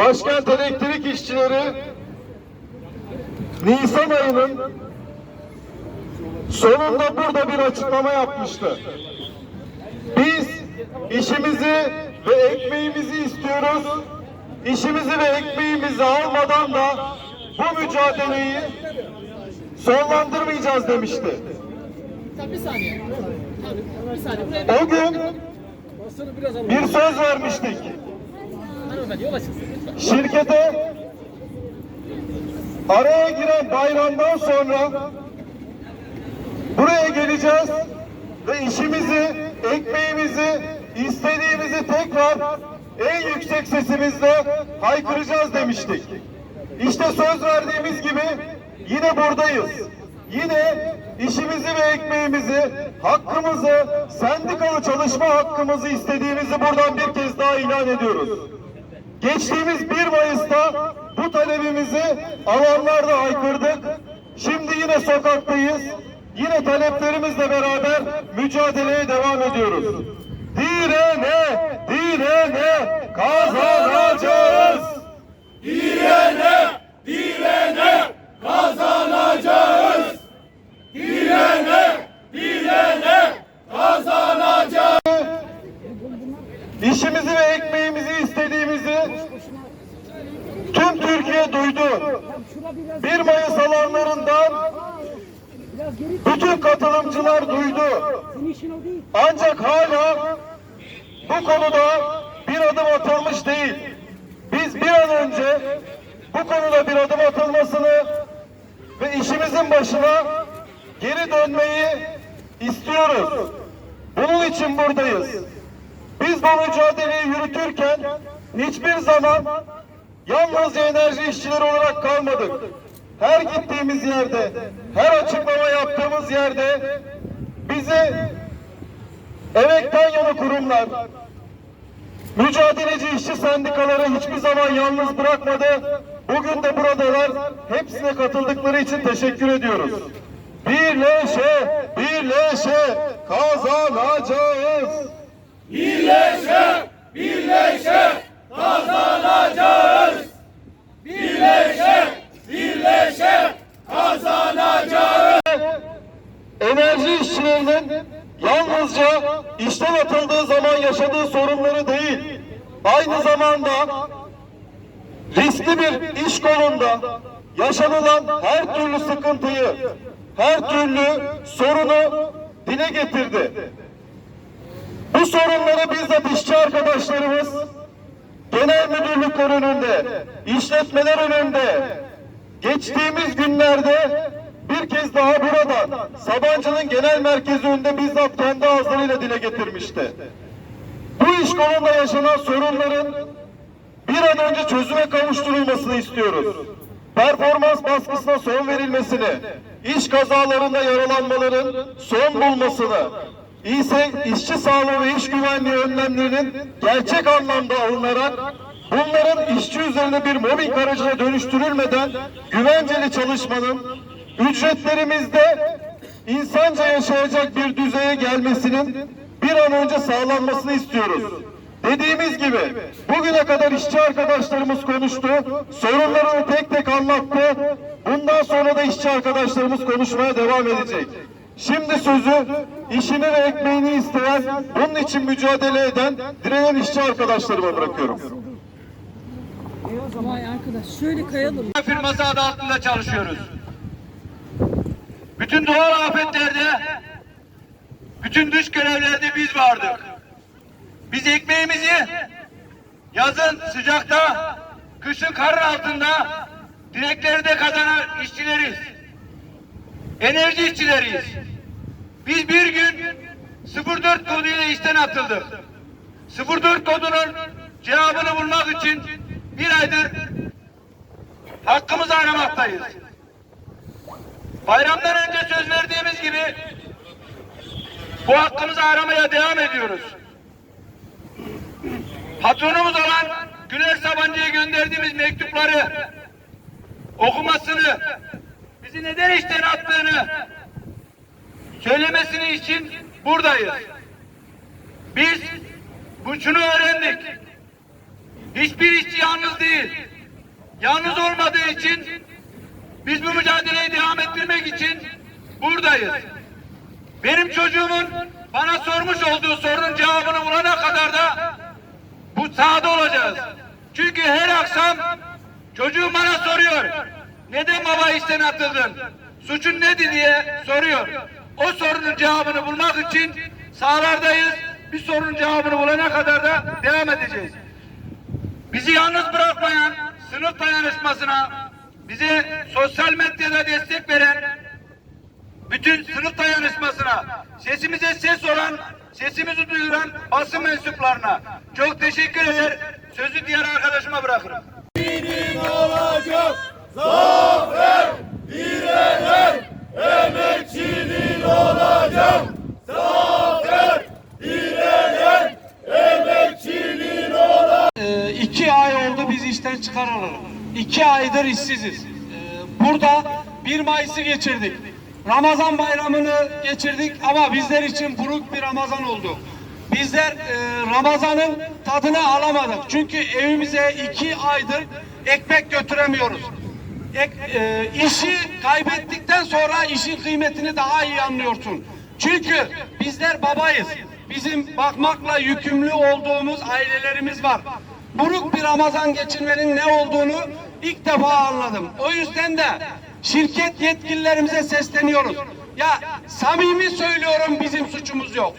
Başkent Elektrik İşçileri Nisan ayının sonunda burada bir açıklama yapmıştı. Biz işimizi ve ekmeğimizi istiyoruz. İşimizi ve ekmeğimizi almadan da bu mücadeleyi sonlandırmayacağız demişti. Bir saniye. O gün bir söz vermiştik. hanımefendi yola çıksın. Şirkete araya giren bayramdan sonra buraya geleceğiz ve işimizi, ekmeğimizi, istediğimizi tekrar en yüksek sesimizle haykıracağız demiştik. İşte söz verdiğimiz gibi yine buradayız. Yine işimizi ve ekmeğimizi, hakkımızı, sendikalı çalışma hakkımızı istediğimizi buradan bir kez daha ilan ediyoruz. Geçtiğimiz 1 Mayıs'ta bu talebimizi alanlarda haykırdık. Şimdi yine sokaktayız. Yine taleplerimizle beraber mücadeleye devam ediyoruz. Direne, direne kazanacağız. İşimizi ve ekmeğimizi istediğimizi tüm Türkiye duydu. 1 Mayıs alanlarından bütün katılımcılar duydu. Ancak hala bu konuda bir adım atılmış değil. Biz bir an önce bu konuda bir adım atılmasını ve işimizin başına geri dönmeyi istiyoruz. Bunun için buradayız. Biz bu mücadeleyi yürütürken hiçbir zaman yalnızca enerji işçileri olarak kalmadık. Her gittiğimiz yerde, her açıklama yaptığımız yerde bizi emekten yana kurumlar, mücadeleci işçi sendikaları hiçbir zaman yalnız bırakmadı. Bugün de buradalar. Hepsine katıldıkları için teşekkür ediyoruz. Birleşe, birleşe kazanacağız. Birleşe, birleşe kazanacağız. Birleşe, birleşe kazanacağız. enerji işçilerinin yalnızca işten atıldığı zaman yaşadığı sorunları değil, aynı zamanda riskli bir iş kolunda yaşanılan her türlü sıkıntıyı, her türlü sorunu dile getirdi. Bu sorunları bizzat işçi arkadaşlarımız genel müdürlükler önünde, işletmeler önünde geçtiğimiz günlerde bir kez daha buradan Sabancı'nın genel merkezi önünde bizzat kendi ağızlarıyla dile getirmişti. Bu iş kolunda yaşanan sorunların bir an önce çözüme kavuşturulmasını istiyoruz. Performans baskısına son verilmesini, iş kazalarında yaralanmaların son bulmasını, ise işçi sağlığı ve iş güvenliği önlemlerinin gerçek anlamda alınarak bunların işçi üzerine bir mobbing aracına dönüştürülmeden güvenceli çalışmanın ücretlerimizde insanca yaşayacak bir düzeye gelmesinin bir an önce sağlanmasını istiyoruz. Dediğimiz gibi bugüne kadar işçi arkadaşlarımız konuştu, sorunlarını tek tek anlattı. Bundan sonra da işçi arkadaşlarımız konuşmaya devam edecek. Şimdi sözü işini ve ekmeğini isteyen, bunun için mücadele eden, direnen işçi arkadaşlarıma bırakıyorum. Vay arkadaş şöyle kayalım. firması adı altında çalışıyoruz. Bütün doğal afetlerde, bütün dış görevlerde biz vardık. Biz ekmeğimizi yazın sıcakta, kışın karın altında direkleri de kazanan işçileriz. Enerji işçileriyiz. Biz bir gün 04 koduyla işten atıldık. 04 kodunun cevabını bulmak için bir aydır hakkımızı aramaktayız. Bayramdan önce söz verdiğimiz gibi bu hakkımızı aramaya devam ediyoruz. Patronumuz olan Güler Sabancı'ya gönderdiğimiz mektupları okumasını, bizi neden işten attığını söylemesini için buradayız. Biz bu şunu öğrendik. Hiçbir işçi yalnız değil. Yalnız olmadığı için biz bu mücadeleyi devam ettirmek için buradayız. Benim çocuğumun bana sormuş olduğu sorunun cevabını bulana kadar da bu sahada olacağız. Çünkü her akşam çocuğum bana soruyor. Neden baba işten atıldın? Suçun nedir diye soruyor. O sorunun cevabını bulmak için sahalardayız. Bir sorunun cevabını bulana kadar da devam edeceğiz. Bizi yalnız bırakmayan sınıf dayanışmasına, bize sosyal medyada destek veren bütün sınıf dayanışmasına, sesimize ses olan, sesimizi duyuran basın mensuplarına çok teşekkür eder. Sözü diğer arkadaşıma bırakırım. Ee, iki ay oldu biz işten çıkarılalı. İki aydır işsiziz. Ee, burada 1 Mayıs'ı geçirdik. Ramazan bayramını geçirdik ama bizler için buruk bir Ramazan oldu. Bizler e, Ramazan'ın tadını alamadık. Çünkü evimize iki aydır ekmek götüremiyoruz. Ek, e, işi kaybettikten sonra işin kıymetini daha iyi anlıyorsun. Çünkü bizler babayız. Bizim bakmakla yükümlü olduğumuz ailelerimiz var. Buruk bir Ramazan geçirmenin ne olduğunu ilk defa anladım. O yüzden de şirket yetkililerimize sesleniyoruz. Ya samimi söylüyorum bizim suçumuz yok.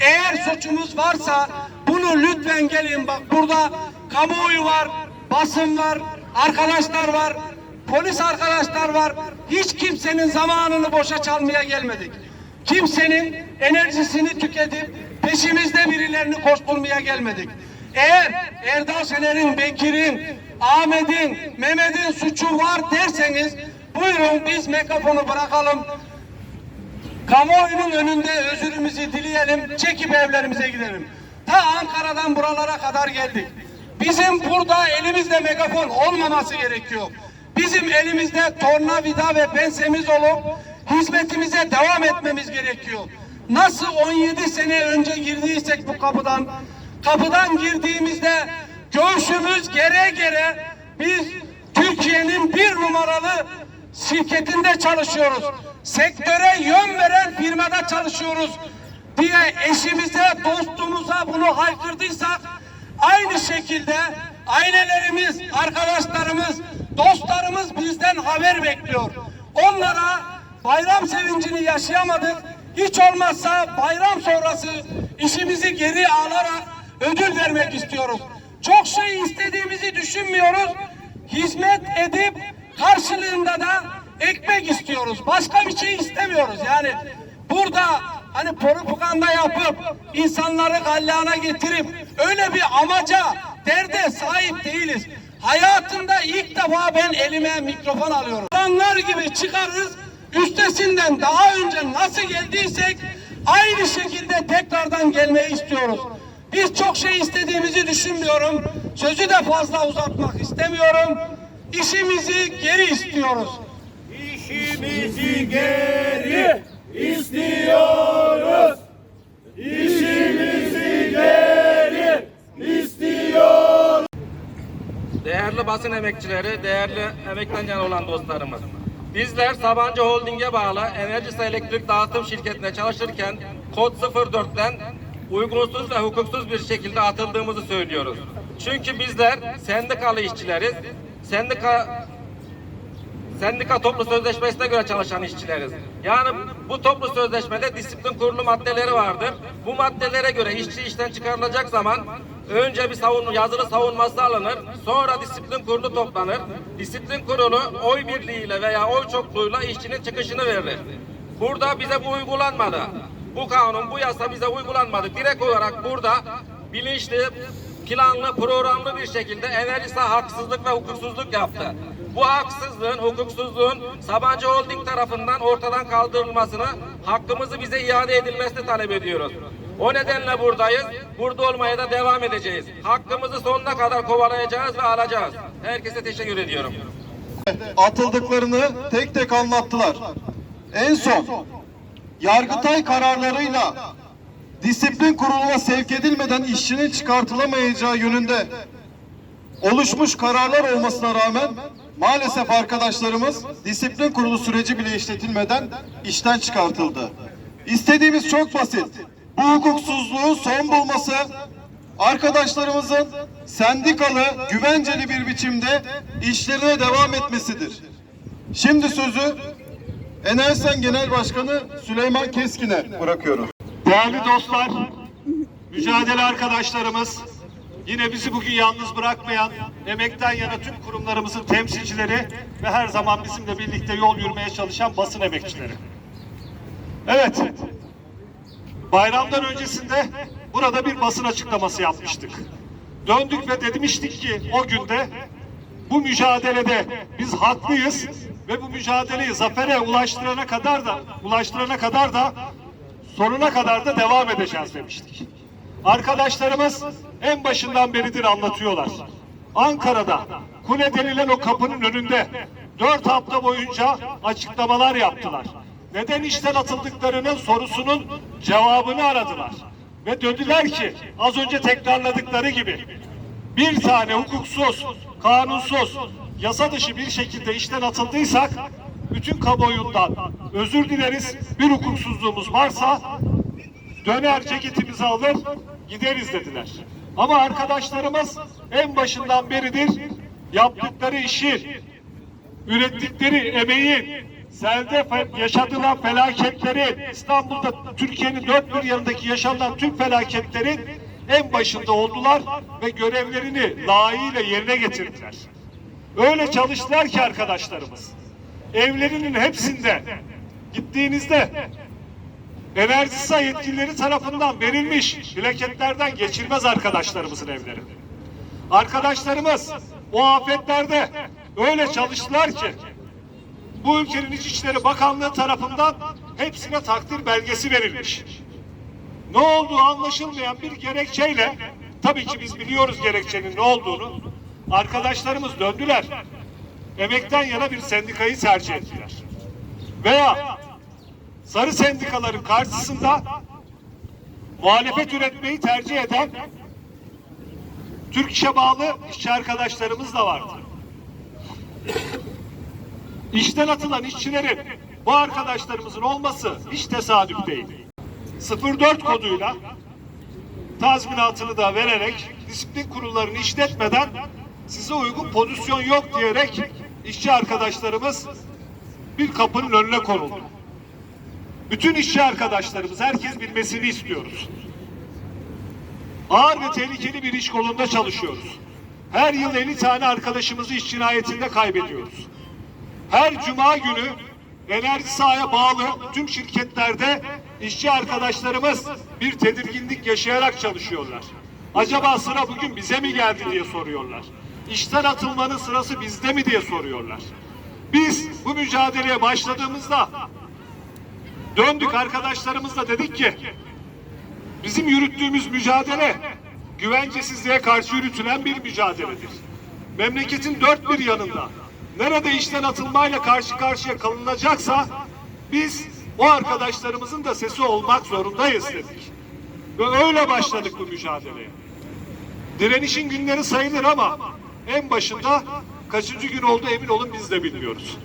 Eğer suçumuz varsa bunu lütfen gelin bak burada kamuoyu var, basın var, arkadaşlar var, polis arkadaşlar var. Hiç kimsenin zamanını boşa çalmaya gelmedik. Kimsenin enerjisini tüketip peşimizde birilerini koşturmaya gelmedik. Eğer Erdal Şener'in, Bekir'in, Ahmet'in, Mehmet'in suçu var derseniz buyurun biz mikrofonu bırakalım. Kamuoyunun önünde özürümüzü dileyelim, çekip evlerimize gidelim. Ta Ankara'dan buralara kadar geldik. Bizim burada elimizde megafon olmaması gerekiyor. Bizim elimizde tornavida ve pensemiz olup hizmetimize devam etmemiz gerekiyor. Nasıl 17 sene önce girdiysek bu kapıdan, kapıdan girdiğimizde göğsümüz gere gere biz Türkiye'nin bir numaralı şirketinde çalışıyoruz. Sektöre yön veren firmada çalışıyoruz diye eşimize, dostumuza bunu haykırdıysak aynı şekilde ailelerimiz, arkadaşlarımız, dostlarımız bizden haber bekliyor. Onlara bayram sevincini yaşayamadık. Hiç olmazsa bayram sonrası işimizi geri alarak ödül vermek istiyoruz. Çok şey istediğimizi düşünmüyoruz. Hizmet edip karşılığında da ekmek istiyoruz. Başka bir şey istemiyoruz. Yani burada hani propaganda yapıp insanları gallana getirip öyle bir amaca, derde sahip değiliz. Hayatımda ilk defa ben elime mikrofon alıyorum. İnsanlar gibi çıkarız, üstesinden daha önce nasıl geldiysek aynı şekilde tekrardan gelmeyi istiyoruz. Biz çok şey istediğimizi düşünmüyorum. Sözü de fazla uzatmak istemiyorum. İşimizi geri istiyoruz. İşimizi geri istiyoruz. İşimizi geri istiyoruz. Değerli basın emekçileri, değerli emekten yana olan dostlarımız. Bizler Sabancı Holding'e bağlı Enerjisa Elektrik Dağıtım Şirketi'nde çalışırken kod 04'ten uygunsuz ve hukuksuz bir şekilde atıldığımızı söylüyoruz. Çünkü bizler sendikalı işçileriz. Sendika sendika toplu sözleşmesine göre çalışan işçileriz. Yani bu toplu sözleşmede disiplin kurulu maddeleri vardır. Bu maddelere göre işçi işten çıkarılacak zaman önce bir savun, yazılı savunması alınır. Sonra disiplin kurulu toplanır. Disiplin kurulu oy birliğiyle veya oy çokluğuyla işçinin çıkışını verir. Burada bize bu uygulanmadı. Bu kanun, bu yasa bize uygulanmadı. Direkt olarak burada bilinçli, planlı, programlı bir şekilde Enerjisa haksızlık ve hukuksuzluk yaptı. Bu haksızlığın, hukuksuzluğun Sabancı Holding tarafından ortadan kaldırılmasını, hakkımızı bize iade edilmesini talep ediyoruz. O nedenle buradayız. Burada olmaya da devam edeceğiz. Hakkımızı sonuna kadar kovalayacağız ve alacağız. Herkese teşekkür ediyorum. atıldıklarını tek tek anlattılar. En son Yargıtay kararlarıyla disiplin kuruluna sevk edilmeden işçinin çıkartılamayacağı yönünde oluşmuş kararlar olmasına rağmen maalesef arkadaşlarımız disiplin kurulu süreci bile işletilmeden işten çıkartıldı. İstediğimiz çok basit. Bu hukuksuzluğun son bulması, arkadaşlarımızın sendikalı, güvenceli bir biçimde işlerine devam etmesidir. Şimdi sözü Enersen Genel Başkanı Süleyman Keskin'e bırakıyorum. Değerli dostlar, mücadele arkadaşlarımız, yine bizi bugün yalnız bırakmayan emekten yana tüm kurumlarımızın temsilcileri ve her zaman bizimle birlikte yol yürümeye çalışan basın emekçileri. Evet, bayramdan öncesinde burada bir basın açıklaması yapmıştık. Döndük ve demiştik ki o günde bu mücadelede biz haklıyız ve bu mücadeleyi zafere ulaştırana kadar da ulaştırana kadar da sonuna kadar da devam edeceğiz demiştik. Arkadaşlarımız en başından beridir anlatıyorlar. Ankara'da kule denilen o kapının önünde dört hafta boyunca açıklamalar yaptılar. Neden işten atıldıklarının sorusunun cevabını aradılar. Ve dediler ki az önce tekrarladıkları gibi bir tane hukuksuz, kanunsuz, yasa dışı bir şekilde işten atıldıysak bütün kamuoyundan özür dileriz. Bir hukuksuzluğumuz varsa döner ceketimizi alır gideriz dediler. Ama arkadaşlarımız en başından beridir yaptıkları işi, ürettikleri emeği, selde fe- yaşadılar felaketleri, İstanbul'da Türkiye'nin dört bir yanındaki yaşanan tüm felaketlerin en başında oldular ve görevlerini layığıyla yerine getirdiler. Öyle çalıştılar ki arkadaşlarımız. Evlerinin hepsinde gittiğinizde Enerjisa yetkilileri tarafından verilmiş plaketlerden geçilmez arkadaşlarımızın evleri. Arkadaşlarımız o afetlerde öyle çalıştılar ki bu ülkenin İçişleri Bakanlığı tarafından hepsine takdir belgesi verilmiş. Ne olduğu anlaşılmayan bir gerekçeyle tabii ki biz biliyoruz gerekçenin ne olduğunu. Arkadaşlarımız döndüler. Emekten yana bir sendikayı tercih ettiler. Veya sarı sendikaların karşısında muhalefet üretmeyi tercih eden Türk İş'e bağlı işçi arkadaşlarımız da vardı. İşten atılan işçilerin bu arkadaşlarımızın olması hiç tesadüf değil. 04 koduyla tazminatını da vererek disiplin kurullarını işletmeden size uygun pozisyon yok diyerek işçi arkadaşlarımız bir kapının önüne konuldu. Bütün işçi arkadaşlarımız, herkes bilmesini istiyoruz. Ağır ve tehlikeli bir iş kolunda çalışıyoruz. Her yıl 50 tane arkadaşımızı iş cinayetinde kaybediyoruz. Her cuma günü enerji sahaya bağlı tüm şirketlerde işçi arkadaşlarımız bir tedirginlik yaşayarak çalışıyorlar. Acaba sıra bugün bize mi geldi diye soruyorlar. İşten atılmanın sırası bizde mi diye soruyorlar. Biz bu mücadeleye başladığımızda döndük arkadaşlarımızla dedik ki bizim yürüttüğümüz mücadele güvencesizliğe karşı yürütülen bir mücadeledir. Memleketin dört bir yanında nerede işten atılmayla karşı karşıya kalınacaksa biz o arkadaşlarımızın da sesi olmak zorundayız dedik. Ve öyle başladık bu mücadeleye. Direnişin günleri sayılır ama en başında kaçıncı gün oldu emin olun biz de bilmiyoruz.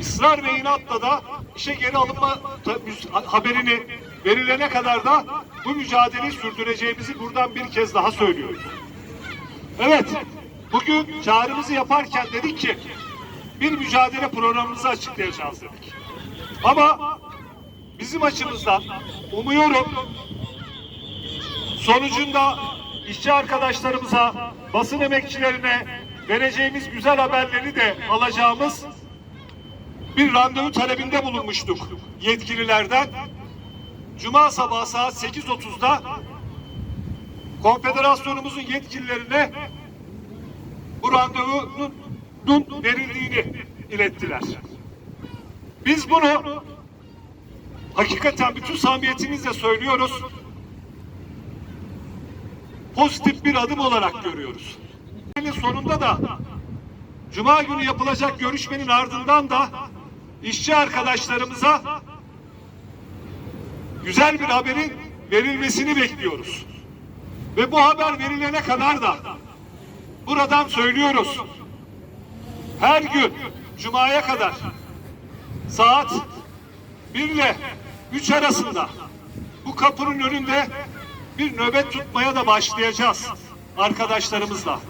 ısrar ve inatla da işe geri alınma haberini verilene kadar da bu mücadeleyi sürdüreceğimizi buradan bir kez daha söylüyoruz. Evet, bugün çağrımızı yaparken dedik ki bir mücadele programımızı açıklayacağız dedik. Ama bizim açımızdan umuyorum sonucunda işçi arkadaşlarımıza, basın emekçilerine vereceğimiz güzel haberleri de alacağımız bir randevu talebinde bulunmuştuk yetkililerden. Cuma sabahı saat 8.30'da konfederasyonumuzun yetkililerine bu randevunun verildiğini ilettiler. Biz bunu hakikaten bütün samimiyetimizle söylüyoruz. Pozitif bir adım olarak görüyoruz. Sonunda da Cuma günü yapılacak görüşmenin ardından da işçi arkadaşlarımıza güzel bir haberin verilmesini bekliyoruz. Ve bu haber verilene kadar da buradan söylüyoruz. Her gün Cuma'ya kadar saat 1 ile 3 arasında bu kapının önünde bir nöbet tutmaya da başlayacağız arkadaşlarımızla.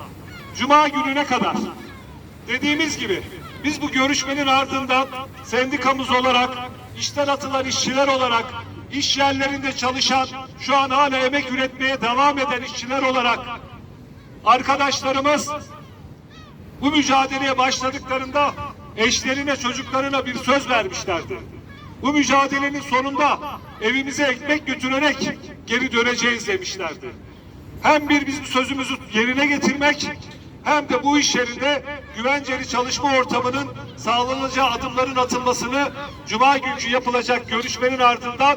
Cuma gününe kadar. Dediğimiz gibi biz bu görüşmenin ardından sendikamız olarak, işten atılan işçiler olarak, iş yerlerinde çalışan, şu an hala emek üretmeye devam eden işçiler olarak arkadaşlarımız bu mücadeleye başladıklarında eşlerine, çocuklarına bir söz vermişlerdi. Bu mücadelenin sonunda evimize ekmek götürerek geri döneceğiz demişlerdi. Hem bir bizim sözümüzü yerine getirmek hem de bu iş yerinde güvenceli çalışma ortamının sağlanacağı adımların atılmasını Cuma günkü yapılacak görüşmenin ardından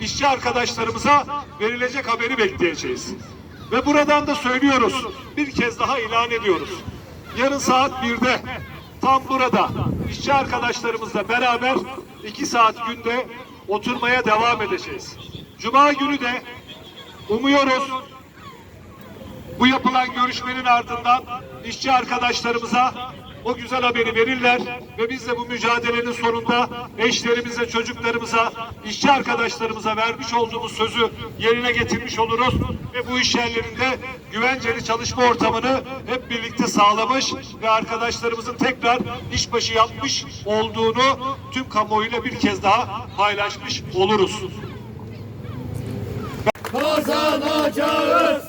işçi arkadaşlarımıza verilecek haberi bekleyeceğiz. Ve buradan da söylüyoruz, bir kez daha ilan ediyoruz. Yarın saat 1'de tam burada işçi arkadaşlarımızla beraber iki saat günde oturmaya devam edeceğiz. Cuma günü de umuyoruz bu yapılan görüşmenin ardından işçi arkadaşlarımıza o güzel haberi verirler ve biz de bu mücadelenin sonunda eşlerimize, çocuklarımıza, işçi arkadaşlarımıza vermiş olduğumuz sözü yerine getirmiş oluruz ve bu iş yerlerinde güvenceli çalışma ortamını hep birlikte sağlamış ve arkadaşlarımızın tekrar işbaşı yapmış olduğunu tüm kamuoyuyla bir kez daha paylaşmış oluruz. Kazanacağız.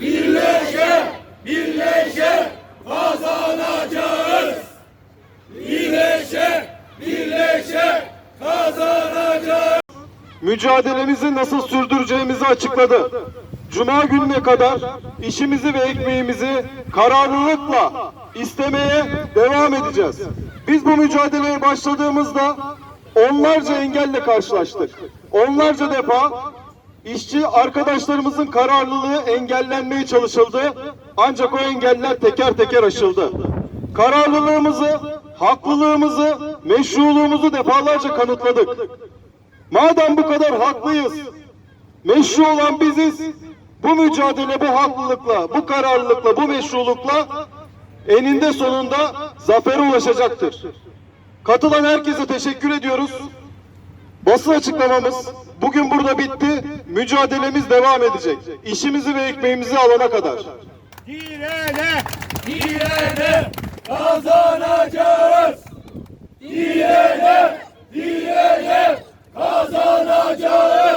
Birleşe, birleşe kazanacağız. Birleşe, birleşe kazanacağız. mücadelemizi nasıl sürdüreceğimizi açıkladı. Cuma gününe kadar işimizi ve ekmeğimizi kararlılıkla istemeye devam edeceğiz. Biz bu mücadeleye başladığımızda onlarca engelle karşılaştık. Onlarca defa işçi arkadaşlarımızın kararlılığı engellenmeye çalışıldı. Ancak o engeller teker teker aşıldı. Kararlılığımızı, haklılığımızı, meşruluğumuzu defalarca kanıtladık. Madem bu kadar haklıyız, meşru olan biziz, bu mücadele bu haklılıkla, bu kararlılıkla, bu meşrulukla eninde sonunda zafere ulaşacaktır. Katılan herkese teşekkür ediyoruz. Basın açıklamamız bugün burada bitti. Mücadelemiz devam edecek. İşimizi ve ekmeğimizi alana kadar. Direne, direne kazanacağız. Direne, direne kazanacağız.